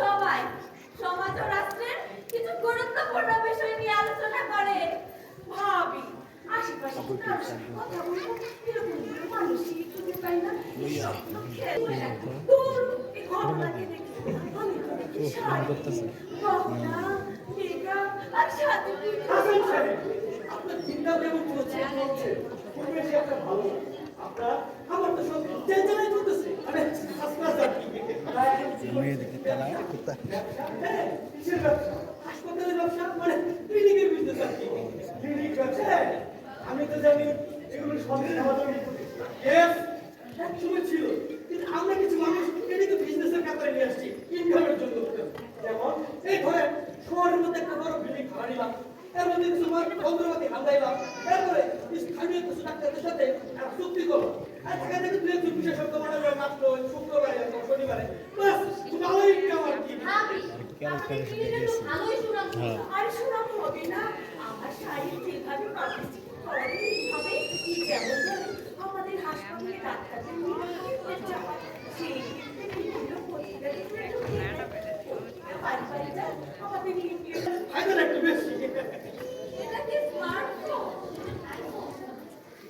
সবাই সমাজ ও রাষ্ট্রের কিছু গুরুত্বপূর্ণ বিষয় নিয়ে আলোচনা করে। ভাবি আশেপাশে কথা বলব? এরকম মানুষই খুঁজে পাই না? দূর এই ঘটনাকে দেখে আমি তো দেখি গহনা মেঘা আর সাথে আপনার চিন্তা কেমন চলছে? পরিবেশ একটা ভালো। আপনার আমার তো সব টেনশনে চলতেছে। আরে, হাসপাতাল যাচ্ছি। হ্যাঁ, কিসের ব্যবসা? মানে। ক্লিনিক আমি তো জানি ছিল। কিন্তু আমরা কিছু মানুষ ক্লিনিকের বিজনেসের কাতারে নিয়ে আসছি ইনকামের জন্য। যেমন এই ধরেন শহরের মধ্যে একটা বড় বিল্ডিং ভাড়া নিলাম এর মধ্যে কিছু মাত্র শুক্রবারে, শনিবারে। এইভাবে যেমন গেছি আমাদের হাসপাতালে ডাক্তারদের নিয়ে যাওয়া সেই ক্ষেত্রে বিভিন্ন পত্রিকাতে বাড়ি বাড়ি যায় আমাদের নিয়ে ফায়দার একটু বেশি এটা কি স্মার্টফোন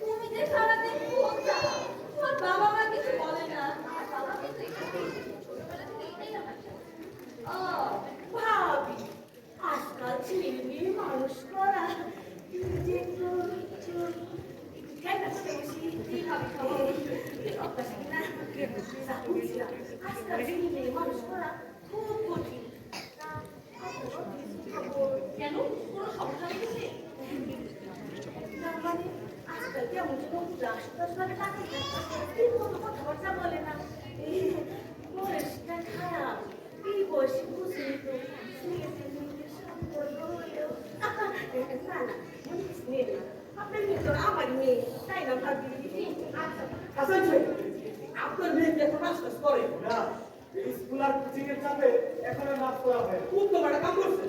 তুমি যে সারাদিন ফোন চালাও তোমার বাবা মা কিছু বলে না আমার বাবা কিন্তু এখানে ছোটবেলা থেকে এটাই আমার ও ভাবি আজকাল ছেলে মেয়ে মানুষ করা যে একটু একটু ঠান্ডা করে বসি এইভাবে খাব অভ্যাস না আজকাল মানুষ করা খুব কঠিন কেন আজকাল কেমন যেন না এই বয়সটা খারাপ এই বয়সে বুঝলি তো না না আপনার মেয়ে আমার মেয়ে তাই না ভাবি আচ্ছা আপনার মেয়ে কি এখন করে না। স্কুল আর কোচিং এর চাপে এখন আর মাস করা হয় খুব তো বড় কাম করছে।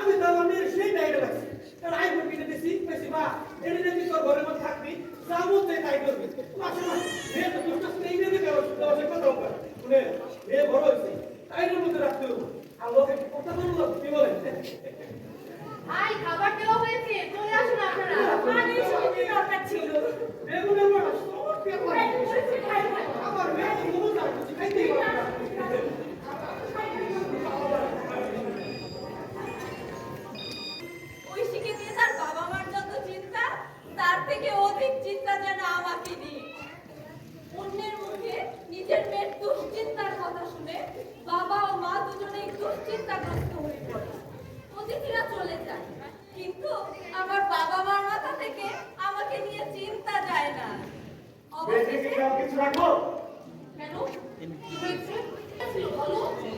আমি তো আমার মেয়ের সেই ডাইরে লাগছি তার আইফোন কিনে দিছি বেশি বা এটা দেখি তোর ঘরের মধ্যে থাকবি যা মন চাই তাই করবি। মাসে মাসে মেয়ে তো কথা শুনে মেয়ে বড় হয়েছে। তাইনের মধ্যে রাখতে হবে। আর লোকে কথা বলল? কি বলেন ভাই খাবার দেওয়া হয়েছে। চলে আসুন আপনারা। মানে সত্যি দরকার ছিল। বেগুনের বড় সব Thank you.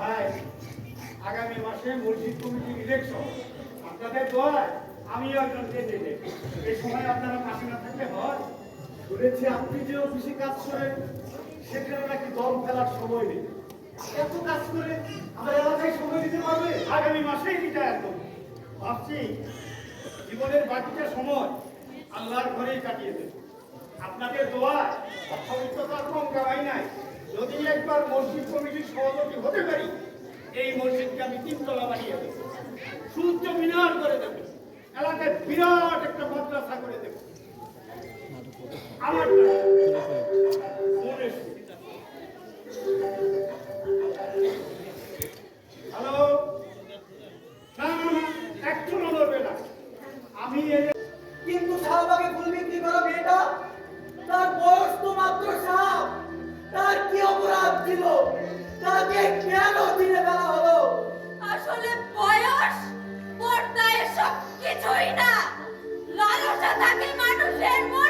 ভাই আগামী মাসে মসজিদ কমিটি ইলেকশন আপনাদের দোয়ায় আমি একজন ক্যান্ডিডেট এই সময় আপনারা পাশে না থাকলে হয়। শুনেছি আপনি যে অফিসে কাজ করেন সেখানে নাকি দল ফেলার সময় নেই। এত কাজ করে আমার এলাকায় সময় দিতে পারবে? আগামী মাসেই রিটায়ার করব ভাবছি জীবনের বাকিটা সময় আল্লাহর ঘরেই কাটিয়ে দেব। আপনাদের দোয়া অর্থবিত্ততার কম কামাই নাই। যদি একবার মসজিদ কমিটির সভাপতি হতে পারি, এই মসজিদকে আমি তিনতলা বানিয়ে দেবো। সূর্য মিনার করে দেবো। এলাকায় বিরাট একটা মাদ্রাসা করে দেবো। আমার তোমাকে কেন দিনে বেলা হলো? আসলে বয়স পর্দা এসব কিছুই না মানুষের মন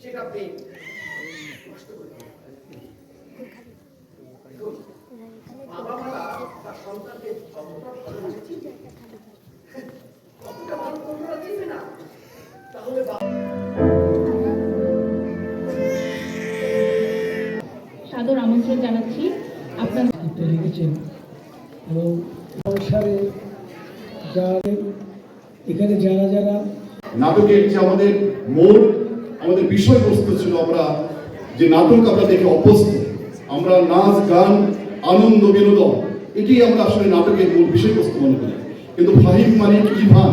সেটা নষ্ট করে বাবা মারা তার সন্তানকে যতটা ভালোবাসে চিনবে ততটা ভালো তোমরা চিনবে না। তাহলে সাদর আমন্ত্রণ জানাচ্ছি। আপনার লিখেছেন এবং সংসারে যারা এখানে যারা যারা নাটকের যে আমাদের মূল আমাদের বিষয়বস্তু ছিল আমরা যে নাটক আমরা দেখে অভ্যস্ত। আমরা নাচ, গান, আনন্দ, বিনোদন, এটি আমরা আসলে নাটকের মূল বিষয়বস্তু মনে করি। কিন্তু ফাহিম মালিক ইভান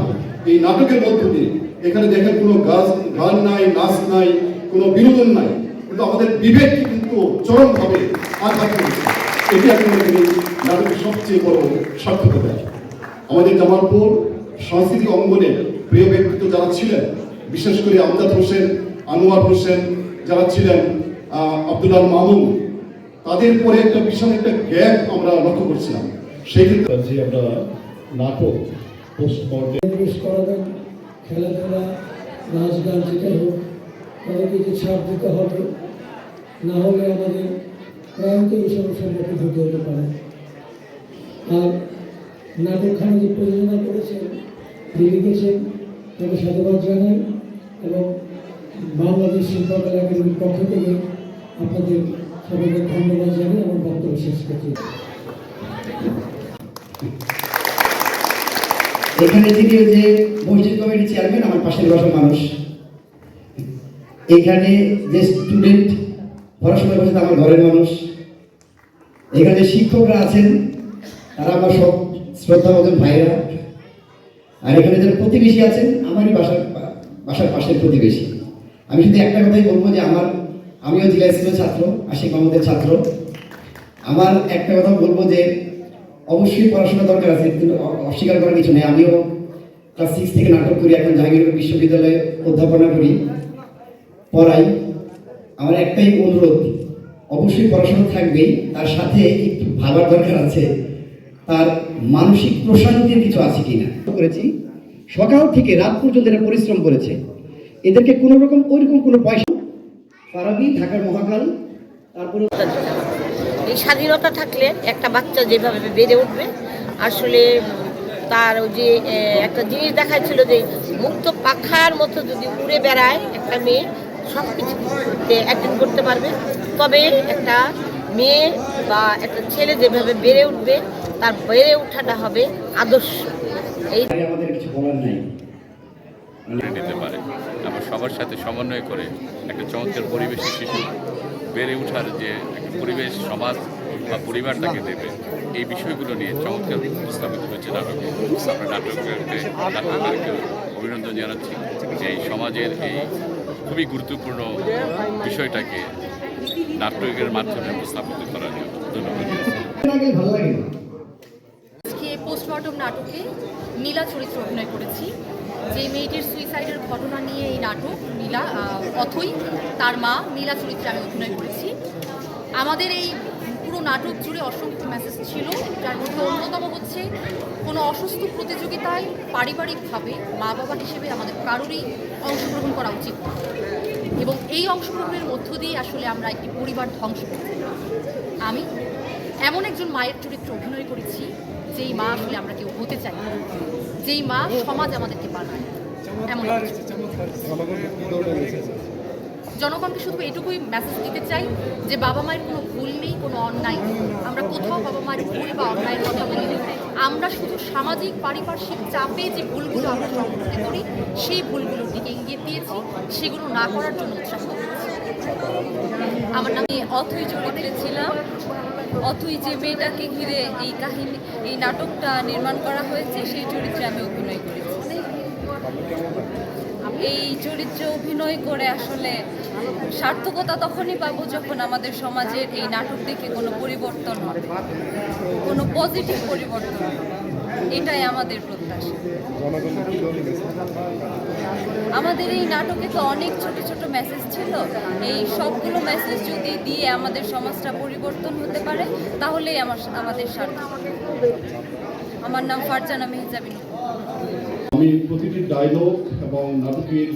এই নাটকের মধ্য দিয়ে এখানে দেখেন কোনো গাছ, গান নাই, নাচ নাই, কোনো বিনোদন নাই। কিন্তু আমাদের বিবেক কিন্তু চরমভাবে আঘাত করেছে। এটি মনে নাটকের সবচেয়ে বড় সার্থকতা। আমাদের জামালপুর সাংস্কৃতিক অঙ্গনে প্রিয় ব্যক্তিত্ব যারা ছিলেন, বিশেষ করে আমজাদ হোসেন আনোয়ার হোসেন যারা ছিলেন আব্দুল্লাহ মামুন তাদের পরে একটা বিশাল একটা গ্যাপ আমরা লক্ষ্য করছিলাম। সেই ক্ষেত্রে যে আমরা নাটক পোস্টমর্টে পরিবেশ করাবেন খেলাধুলা নাচ গান যেটা হোক তাদেরকে যে ছাড় দিতে হবে না হলে আমাদের প্রায়ন্তই এই সমস্যার মুখে ঢুকে হতে পারে। আর নাটকখানা যে প্রযোজনা করেছেন তিনি লিখেছেন তাকে সাধুবাদ জানাই এবং বাংলাদেশ শিল্পকলা একাডেমির পক্ষ থেকে আপনাদের সবাইকে ধন্যবাদ জানাই আমার বক্তব্য শেষ করছি। এখানে যিনি যে মসজিদ কমিটির চেয়ারম্যান, আমার পাশের বাসার মানুষ। এখানে যে স্টুডেন্ট পড়াশোনা করছে আমার ঘরের মানুষ। এখানে শিক্ষকরা আছেন, তারা আমার সব শ্রদ্ধা মতন ভাইরা আর এখানে যারা প্রতিবেশী আছেন, আমারই বাসার বাসার পাশের প্রতিবেশী। আমি শুধু একটা কথাই বলব যে আমার, আমিও জেলা স্কুলের ছাত্র, আশিক মাহমুদের ছাত্র। আমার একটা কথা বলব যে অবশ্যই পড়াশোনা দরকার আছে, কিন্তু অস্বীকার করার কিছু নেই। আমিও ক্লাস সিক্স থেকে নাটক করি, এখন জাহাঙ্গীরনগর বিশ্ববিদ্যালয়ে অধ্যাপনা করি, পড়াই। আমার একটাই অনুরোধ, অবশ্যই পড়াশোনা থাকবেই, তার সাথে একটু ভাবার দরকার আছে, তার মানসিক প্রশান্তির কিছু আছে কিনা। করেছি। সকাল থেকে রাত পর্যন্ত এরা পরিশ্রম করেছে। এদেরকে কোনো রকম ওইরকম কোনো পয়সা পারাবি ঢাকার মহাকাল তারপরে এই স্বাধীনতা থাকলে একটা বাচ্চা যেভাবে বেড়ে উঠবে আসলে তার ওই যে একটা জিনিস দেখাচ্ছিল যে মুক্ত পাখার মতো যদি উড়ে বেড়ায় একটা মেয়ে সব কিছু অ্যাটেন্ড করতে পারবে। তবে একটা মেয়ে বা একটা ছেলে যেভাবে বেড়ে উঠবে তার বেড়ে ওঠাটা হবে আদর্শ। এই আমাদের কিছু বলার নাই। নিতে পারে। সবার সাথে সমন্বয় করে একটা চমৎকার পরিবেশে শিশু বেড়ে ওঠার যে একটা পরিবেশ সমাজ বা পরিবার তাকে দেবে এই বিষয়গুলো নিয়ে চমৎকার উপস্থাপিত হয়েছে নাটকে। আমরা নাটককে নাটককারকে অভিনন্দন জানাচ্ছি যে এই সমাজের এই খুবই গুরুত্বপূর্ণ বিষয়টাকে নাটকের মাধ্যমে উপস্থাপিত করার জন্য ধন্যবাদ আজকে পোস্টমর্টম নাটকে নীলা চরিত্রে অভিনয় করেছি। যে মেয়েটির সুইসাইডের ঘটনা নিয়ে এই নাটক, নীলা অথই, তার মা নীলা চরিত্রে আমি অভিনয় করেছি। আমাদের এই পুরো নাটক জুড়ে অসংখ্য মেসেজ ছিল, যার মধ্যে অন্যতম হচ্ছে কোনো অসুস্থ প্রতিযোগিতায় পারিবারিকভাবে মা বাবা হিসেবে আমাদের কারোরই অংশগ্রহণ করা উচিত এবং এই অংশগ্রহণের মধ্য দিয়ে আসলে আমরা একটি পরিবার ধ্বংস করছি আমি এমন একজন মায়ের চরিত্রে অভিনয় করেছি যেই মা আসলে আমরা কেউ হতে চাই যেই মা সমাজ আমাদেরকে বানায় এমন। জনগণকে শুধু এটুকুই মেসেজ দিতে চাই যে বাবা মায়ের কোনো ভুল নেই কোনো অন্যায় নেই। আমরা কোথাও বাবা মায়ের ভুল বা অন্যায়ের কথা বলি না। আমরা শুধু সামাজিক পারিপার্শ্বিক চাপে যে ভুলগুলো আমরা সংঘটিত করি সেই ভুলগুলোর দিকে ইঙ্গিত দিয়েছি সেগুলো না করার জন্য উৎসাহ আমার নামে অথই চরিত্রে ছিলাম। অথই যে মেয়েটাকে ঘিরে এই কাহিনী, এই নাটকটা নির্মাণ করা হয়েছে, সেই চরিত্রে আমি অভিনয় করেছি। এই চরিত্রে অভিনয় করে আসলে সার্থকতা তখনই পাবো যখন আমাদের সমাজের এই নাটক দেখে কোনো পরিবর্তন হবে, কোনো পজিটিভ পরিবর্তন হবে। এটাই আমাদের প্রত্যাশা। আমাদের এই নাটকে তো অনেক ছোট ছোট মেসেজ ছিল। এই সবগুলো মেসেজ যদি দিয়ে আমাদের সমাজটা পরিবর্তন হতে পারে তাহলেই আমার আমাদের সার্থক আমার নাম ফারজানা মেহজাবিন। আমি প্রতিটি ডায়লগ এবং নাটকের